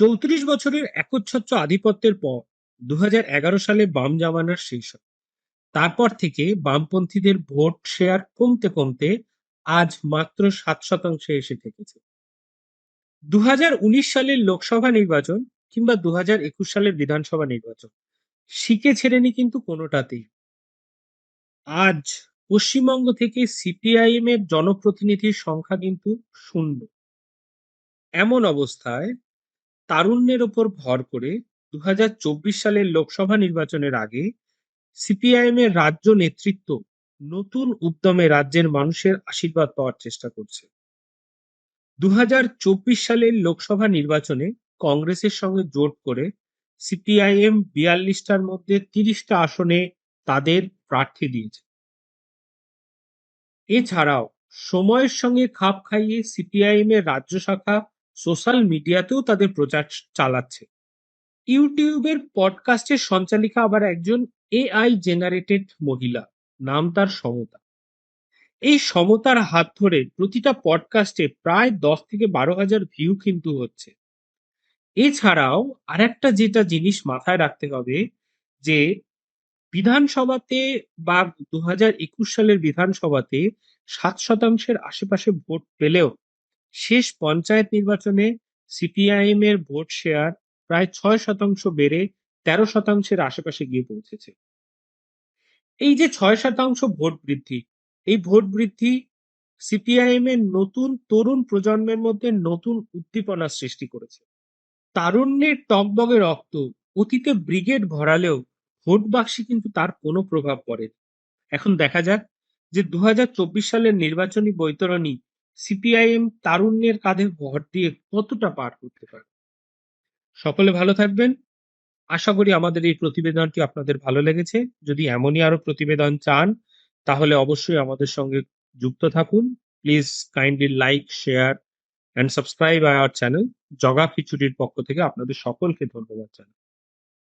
চৌত্রিশ বছরের একচ্ছত্র আধিপত্যের পর দু সালে বাম জামানার হয়। তারপর থেকে বামপন্থীদের ভোট শেয়ার কমতে কমতে আজ মাত্র সাত শতাংশে এসে থেকেছে। দু সালের লোকসভা নির্বাচন কিংবা দু সালের বিধানসভা নির্বাচন শিখে ছেড়েনি কিন্তু কোনোটাতেই। আজ পশ্চিমবঙ্গ থেকে সিপিআইএম এর জনপ্রতিনিধির সংখ্যা কিন্তু শূন্য। এমন অবস্থায় তারুণ্যের ওপর ভর করে দু হাজার চব্বিশ সালের লোকসভা নির্বাচনের আগে সিপিআইএম এর রাজ্য নেতৃত্ব নতুন উদ্যমে রাজ্যের মানুষের আশীর্বাদ পাওয়ার চেষ্টা করছে। দু সালের লোকসভা নির্বাচনে কংগ্রেসের সঙ্গে জোট করে সিপিআইএম বিয়াল্লিশটার মধ্যে তিরিশটা আসনে তাদের প্রার্থী দিয়েছে। এছাড়াও সময়ের সঙ্গে খাপ খাইয়ে সিপিআইএম এর রাজ্য শাখা সোশ্যাল মিডিয়াতেও তাদের প্রচার চালাচ্ছে। ইউটিউবের পডকাস্টের সঞ্চালিকা আবার একজন এআই জেনারেটেড মহিলা, নাম তার সমতা। এই সমতার হাত ধরে প্রতিটা পডকাস্টে প্রায় দশ থেকে বারো হাজার ভিউ কিন্তু হচ্ছে। এছাড়াও আরেকটা যেটা জিনিস মাথায় রাখতে হবে যে, বিধানসভাতে বা দু হাজার একুশ সালের বিধানসভাতে সাত শতাংশের আশেপাশে ভোট পেলেও শেষ পঞ্চায়েত নির্বাচনে সিপিআইএম এর ভোট শেয়ার প্রায় ছয় শতাংশ বেড়ে তেরো শতাংশের আশেপাশে গিয়ে পৌঁছেছে। এই যে ছয় শতাংশ ভোট বৃদ্ধি, এই ভোট বৃদ্ধি সিপিআইএম এর নতুন তরুণ প্রজন্মের মধ্যে নতুন উদ্দীপনা সৃষ্টি করেছে। তারুণ্যের টকবগে রক্ত অতীতে ব্রিগেড ভরালেও ভোট বাক্সে কিন্তু তার কোনো প্রভাব পড়ে এখন দেখা যাক যে দু হাজার চব্বিশ সালের নির্বাচনী বৈতরণী সিপিআইএম তারুণ্যের কাঁধে ভর দিয়ে কতটা পার করতে পারে? সকলে ভালো থাকবেন। আশা করি আমাদের এই প্রতিবেদনটি আপনাদের ভালো লেগেছে। যদি এমনই আরও প্রতিবেদন চান, তাহলে অবশ্যই আমাদের সঙ্গে যুক্ত থাকুন। Please kindly like share and subscribe our channel Jaga খিচুড়ির পক্ষ থেকে আপনাদের সকলকে ধন্যবাদ জানাই।